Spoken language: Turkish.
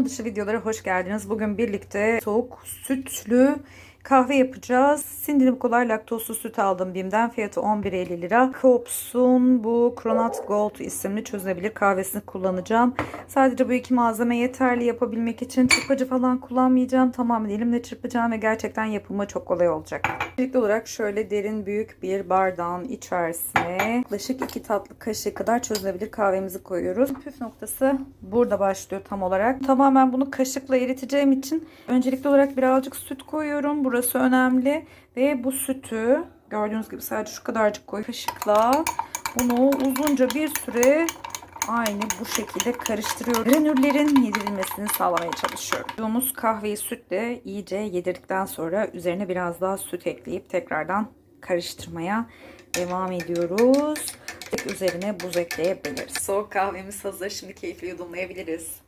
Konu dışı videolara hoş geldiniz. Bugün birlikte soğuk sütlü kahve yapacağız. Sindirim kolay laktozsuz süt aldım BİM'den. Fiyatı 11.50 lira. Coops'un bu Kronat Gold isimli çözünebilir kahvesini kullanacağım. Sadece bu iki malzeme yeterli yapabilmek için. Çırpıcı falan kullanmayacağım. Tamamen elimle çırpacağım ve gerçekten yapımı çok kolay olacak. İlk olarak şöyle derin büyük bir bardağın içerisine yaklaşık 2 tatlı kaşığı kadar çözünebilir kahvemizi koyuyoruz. Püf noktası burada başlıyor tam olarak. Tamamen bunu kaşıkla eriteceğim için öncelikli olarak birazcık süt koyuyorum. Burası önemli ve bu sütü gördüğünüz gibi sadece şu kadarcık koy kaşıkla bunu uzunca bir süre aynı bu şekilde karıştırıyorum. Granüllerin yedirilmesini sağlamaya çalışıyorum. Yumuz kahveyi sütle iyice yedirdikten sonra üzerine biraz daha süt ekleyip tekrardan karıştırmaya devam ediyoruz. Üzerine buz ekleyebiliriz. Soğuk kahvemiz hazır. Şimdi keyifli yudumlayabiliriz.